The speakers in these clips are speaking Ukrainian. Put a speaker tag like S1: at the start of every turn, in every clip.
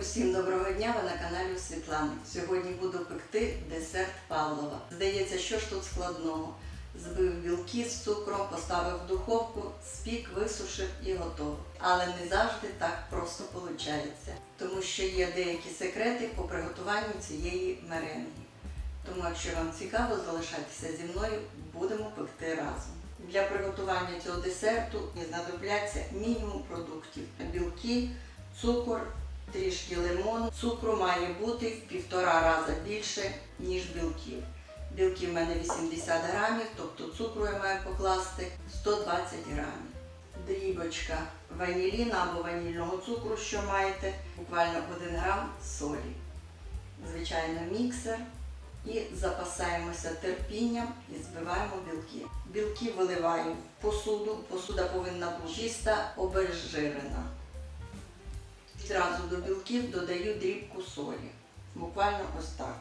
S1: Усім доброго дня, ви на каналі Світлани. Сьогодні буду пекти десерт Павлова. Здається, що ж тут складного? Збив білки з цукром, поставив в духовку, спік, висушив і готово. Але не завжди так просто виходить, тому що є деякі секрети по приготуванню цієї меренги. Тому, якщо вам цікаво, залишайтеся зі мною, будемо пекти разом. Для приготування цього десерту знадобляться мінімум продуктів: білки, цукор, трішки лимону. Цукру має бути в півтора рази більше, ніж білків. Білки в мене 80 грамів, тобто цукру я маю покласти 120 грамів. Дрібочка ваніліна або ванільного цукру, що маєте, буквально 1 грам солі. Звичайно, міксер. І запасаємося терпінням і збиваємо білки. Білки виливаю в посуду. Посуда повинна бути чиста, обезжирена. Зразу до білків додаю дрібку солі. Буквально ось так.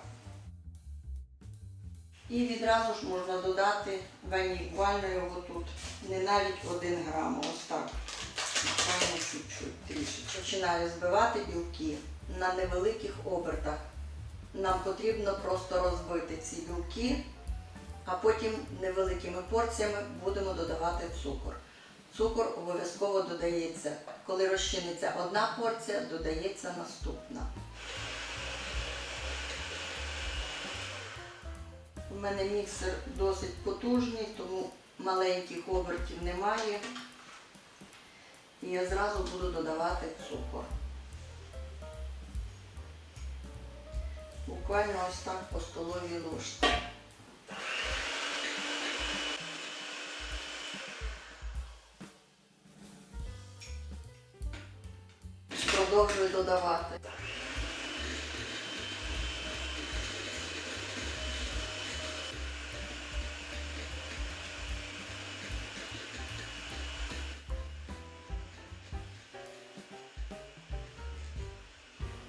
S1: І відразу ж можна додати ваніль. Буквально його тут не навіть один грам. Ось так. Буквально чуть-чуть трішечки. Починаю збивати білки на невеликих обертах. Нам потрібно просто розбити ці білки, а потім невеликими порціями будемо додавати цукор. Цукор обов'язково додається. Коли розчиниться одна порція, додається наступна. У мене міксер досить потужний, тому маленьких обертів немає. І я зразу буду додавати цукор. Буквально ось так по столовій ложці. Продовжую додавати.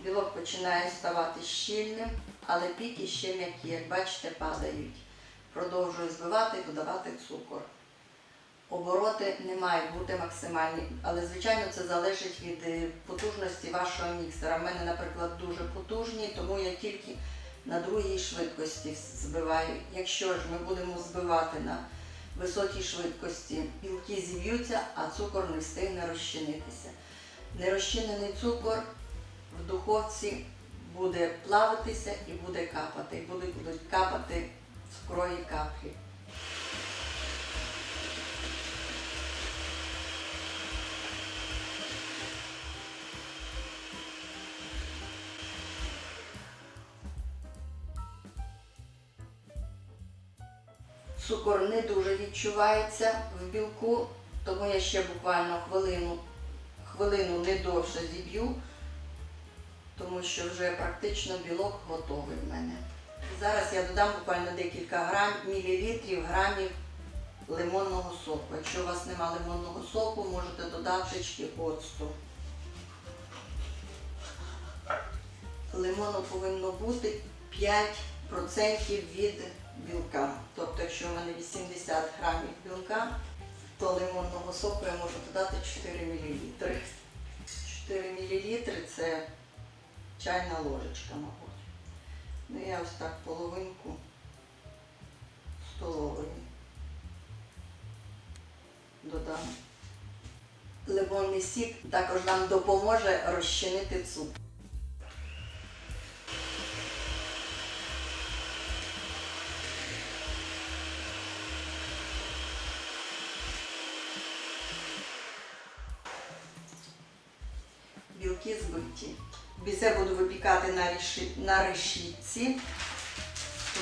S1: Білок починає ставати щільним, але піки ще м'які, як бачите, падають. Продовжую збивати і додавати цукор. Обороти не мають бути максимальні, але звичайно це залежить від е, потужності вашого міксера. У мене, наприклад, дуже потужні, тому я тільки на другій швидкості збиваю. Якщо ж ми будемо збивати на високій швидкості, білки зіб'ються, а цукор не встигне розчинитися. Нерозчинений цукор в духовці буде плавитися і буде капати. Будуть, будуть капати цукрові каплі. Цукор не дуже відчувається в білку, тому я ще буквально хвилину, хвилину не довше зіб'ю, тому що вже практично білок готовий в мене. Зараз я додам буквально декілька грам, мілілітрів, грамів лимонного соку. Якщо у вас немає лимонного соку, можете додати трішки оцту. Лимону повинно бути 5% від білка. Тобто, якщо в мене 80 грамів білка, то лимонного соку я можу додати 4 мл. 4 мл це чайна ложечка, мабуть. Ну я ось так половинку столової додам. Лимонний сік також нам допоможе розчинити цукор. Білки збиті. Бізе буду випікати на, реші... на решітці,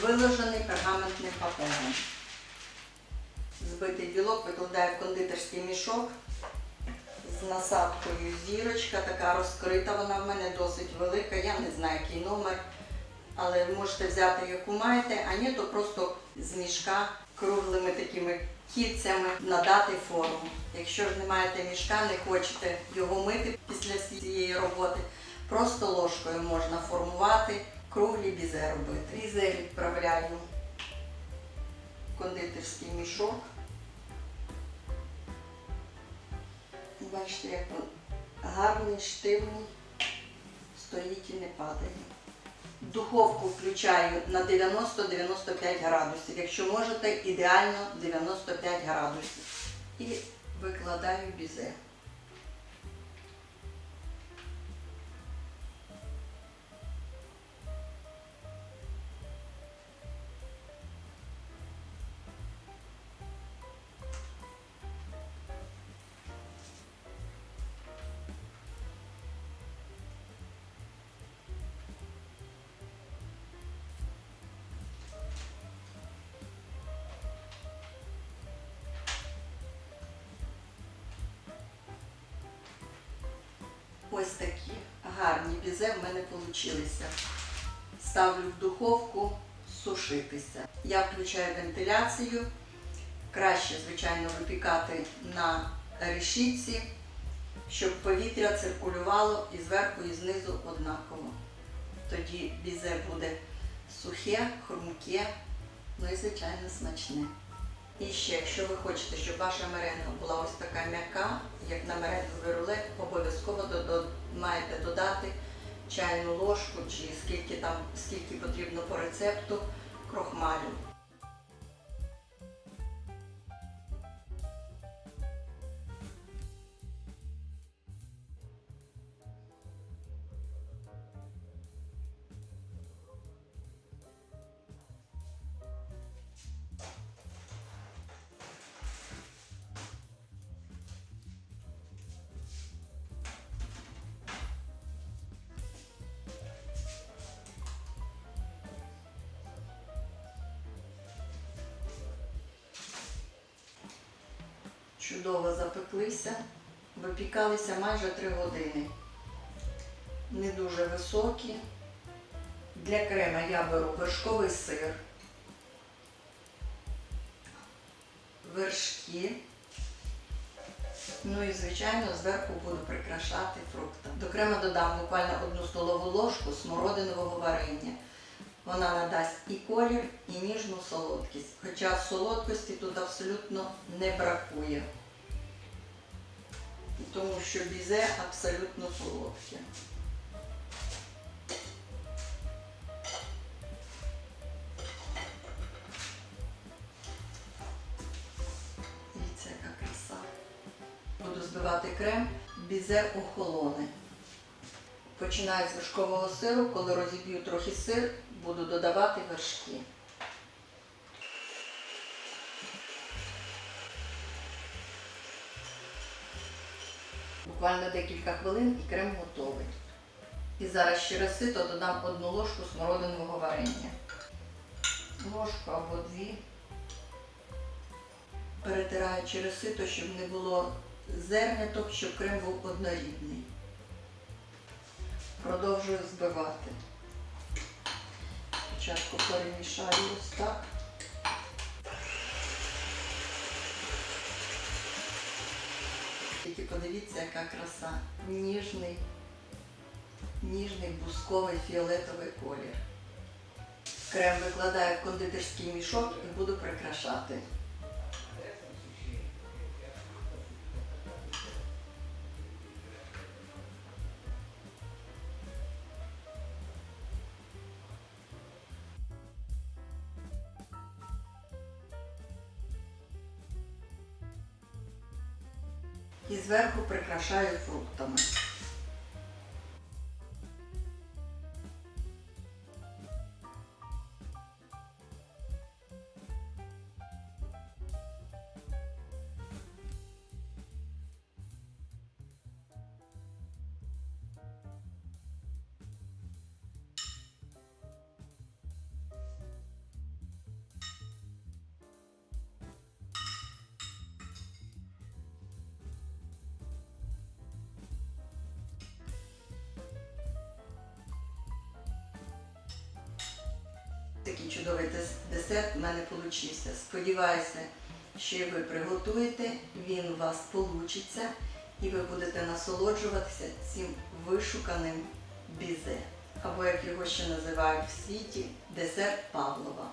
S1: виложений пергаментним папером. Збитий білок викладаю в кондитерський мішок з насадкою зірочка, така розкрита, вона в мене досить велика, я не знаю, який номер, але можете взяти, яку маєте, а ні, то просто з мішка круглими такими кільцями надати форму. Якщо ж не маєте мішка, не хочете його мити після цієї роботи, просто ложкою можна формувати, круглі бізе робити. Бізе відправляю в кондитерський мішок. Бачите, як гарний, штивний. стоїть і не падає. Духовку включаю на 90-95 градусів. Якщо можете, ідеально 95 градусів. І викладаю бізе. Ось такі гарні бізе в мене получилися. Ставлю в духовку сушитися. Я включаю вентиляцію. Краще, звичайно, випікати на решітці, щоб повітря циркулювало і зверху, і знизу однаково. Тоді бізе буде сухе, хрумке, ну і, звичайно, смачне. І ще, якщо ви хочете, щоб ваша меренга була ось така м'яка, як на меренговий рулет, обов'язково маєте додати чайну ложку чи скільки потрібно по рецепту крохмалю. Чудово запеклися, випікалися майже 3 години. Не дуже високі. Для крема я беру вершковий сир, вершки. Ну і, звичайно, зверху буду прикрашати фруктами. До крема додам буквально одну столову ложку смородинового варення. Вона надасть і колір, і ніжну солодкість. Хоча солодкості тут абсолютно не бракує. Тому що бізе абсолютно солодке. Дивіться, яка краса. Буду збивати крем, бізе охолоне. Починаю з вершкового сиру, коли розіб'ю трохи сир, буду додавати вершки. Буквально декілька хвилин і крем готовий. І зараз через сито додам одну ложку смородинового варення. Ложку або дві. Перетираю через сито, щоб не було зерняток, щоб крем був однорідний. Продовжую збивати. Спочатку перемішаю ось так. Тільки подивіться, яка краса. Ніжний, ніжний бусковий фіолетовий колір. Крем викладаю в кондитерський мішок і буду прикрашати. І зверху прикрашаю фруктами. Такий чудовий десерт в мене вийшов. Сподіваюся, що і ви приготуєте, він у вас вийде, і ви будете насолоджуватися цим вишуканим бізе, або як його ще називають в світі, десерт Павлова.